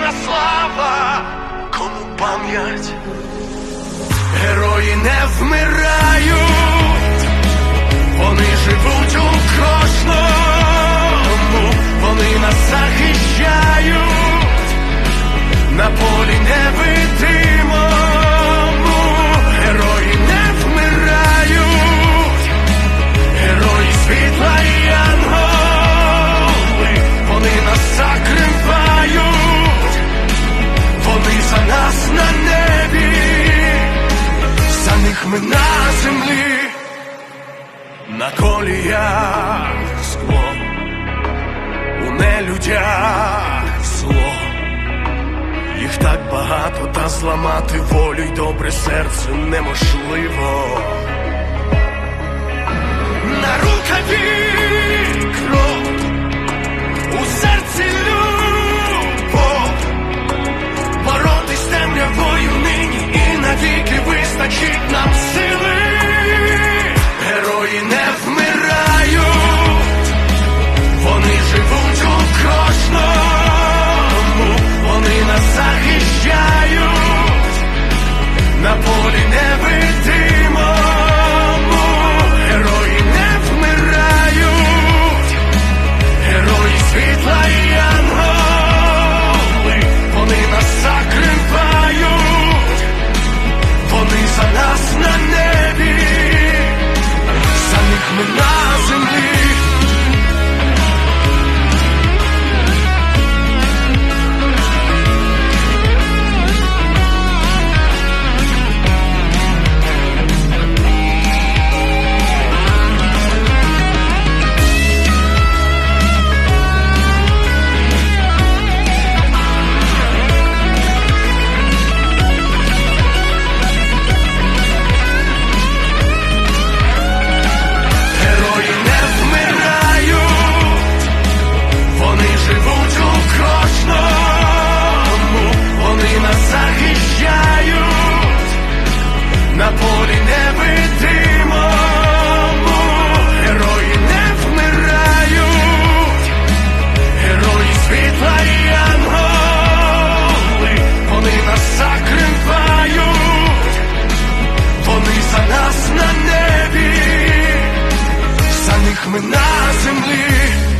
Вічна слава, кому пам'ять, герої не вмирають, вони живуть у кожному, вони нас захищають коліях скло, у нелюдях зло. Їх так багато, та зламати волю й добре серце неможливо. На рукаві ми на